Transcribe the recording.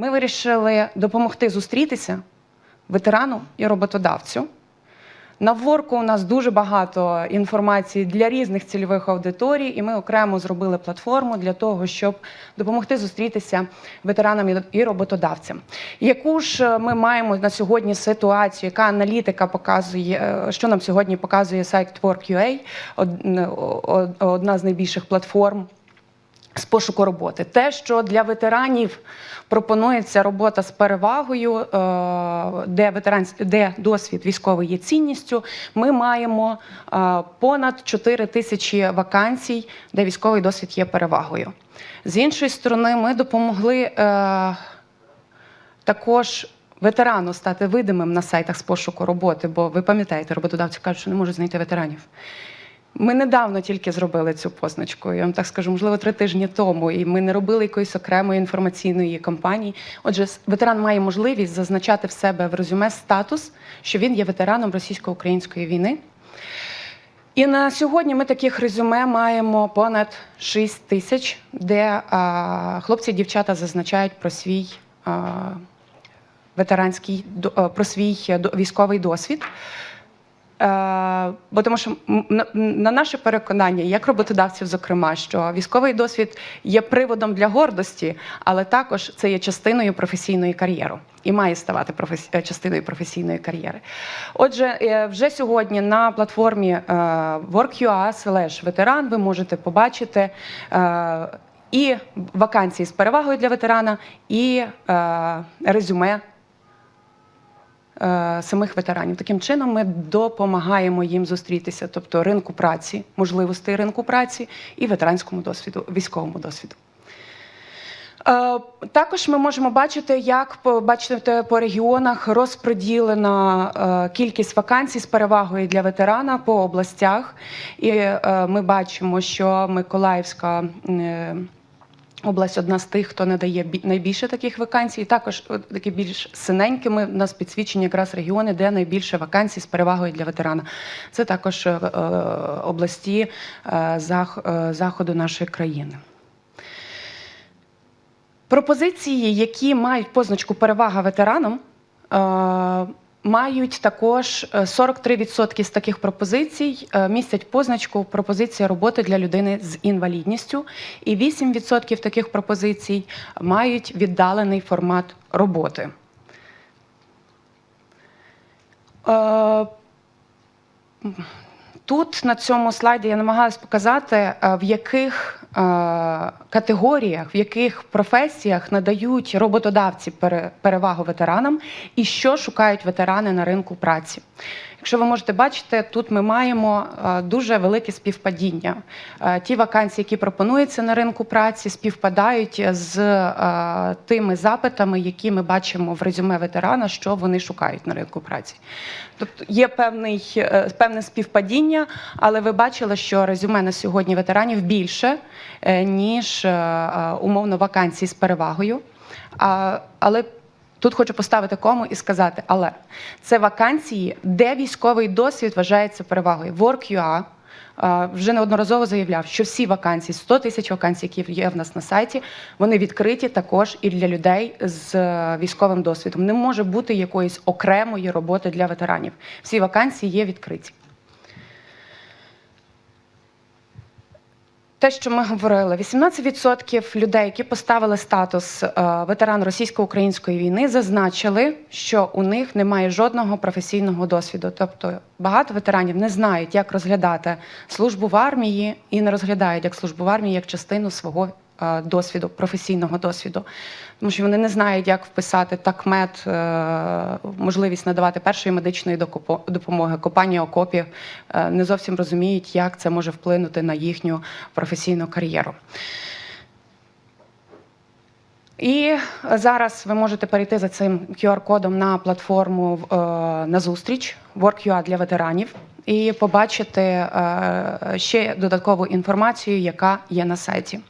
ми вирішили допомогти зустрітися ветерану і роботодавцю. На ворку у нас дуже багато інформації для різних цільових аудиторій, і ми окремо зробили платформу для того, щоб допомогти зустрітися ветеранам і- роботодавцям. Яку ж е, ми маємо на сьогодні ситуацію, яка аналітика показує, е, що нам сьогодні показує сайт Work.ua, о- одна з найбільших платформ з пошуку роботи. Те, що для ветеранів пропонується робота з перевагою, е, де ветеран, де досвід військовий є цінністю, ми маємо е, понад 4 тисячі вакансій, де військовий досвід є перевагою. З іншої сторони, ми допомогли е, також. Ветерану стати видимим на сайтах з пошуку роботи, бо ви пам'ятаєте, роботодавці кажуть, що не можуть знайти ветеранів. Ми недавно тільки зробили цю позначку. Я вам так скажу, можливо, три тижні тому, і ми не робили якоїсь окремої інформаційної кампанії. Отже, ветеран має можливість зазначати в себе в резюме статус, що він є ветераном російсько-української війни. І на сьогодні ми таких резюме маємо понад 6 тисяч, де а, хлопці і дівчата зазначають про свій а, ветеранський про свій е, військовий досвід. Е, Бо тому, що на, на наше переконання, як роботодавців, зокрема, що військовий досвід є приводом для гордості, але також це є частиною професійної кар'єри і має ставати е, частиною професійної кар'єри. Отже, е, вже сьогодні на платформі Work.ua ветеран ви можете побачити. І вакансії з перевагою для ветерана, і е, резюме самих ветеранів. Таким чином ми допомагаємо їм зустрітися, тобто ринку праці, можливостей ринку праці і ветеранському досвіду, військовому досвіду. Е, Також ми можемо бачити, як бачите, по регіонах розподілена е, кількість вакансій з перевагою для ветерана по областях. І е, ми бачимо, що Миколаївська. Е, Область одна з тих, хто надає бі- найбільше таких вакансій. Також такі більш синенькими в нас підсвічені якраз регіони, де найбільше вакансій з перевагою для ветерана. Це також е, е, області е, зах- е, заходу нашої країни. Пропозиції, які мають позначку перевага ветеранам, е, мають також е, 43% з таких пропозицій е, містять позначку пропозиція роботи для людини з інвалідністю, і 8% таких пропозицій мають віддалений формат роботи. Е, Тут на цьому слайді я намагалась показати, е, в яких е, категоріях, в яких професіях надають роботодавці перевагу ветеранам і що шукають ветерани на ринку праці. Якщо ви можете бачити, тут ми маємо е, дуже велике співпадіння. Е, Ті вакансії, які пропонуються на ринку праці, співпадають з е, тими запитами, які ми бачимо в резюме ветерана, що вони шукають на ринку праці. Тобто є певний, певне співпадіння, але ви бачили, що резюме на сьогодні ветеранів більше, ніж умовно вакансій з перевагою. Але тут хочу поставити кому і сказати: але це вакансії, де військовий досвід вважається перевагою. Work.ua е, вже неодноразово заявляв, що всі вакансії, 100 тисяч вакансій, які є в нас на сайті, вони відкриті також і для людей з е, військовим досвідом. Не може бути якоїсь окремої роботи для ветеранів. Всі вакансії є відкриті. Те, що ми говорили, 18% людей, які поставили статус е, ветеран російсько-української війни, зазначили, що у них немає жодного професійного досвіду. Тобто багато ветеранів не знають, як розглядати службу в армії і не розглядають як службу в армії як частину свого досвіду, професійного досвіду. Тому що вони не знають, як вписати такмет, е, можливість надавати першої медичної допомоги, копання окопів, е, не зовсім розуміють, як це може вплинути на їхню професійну кар'єру. І зараз ви можете перейти за цим QR-кодом на платформу е, на зустріч Work.ua для ветеранів і побачити е, ще додаткову інформацію, яка є на сайті.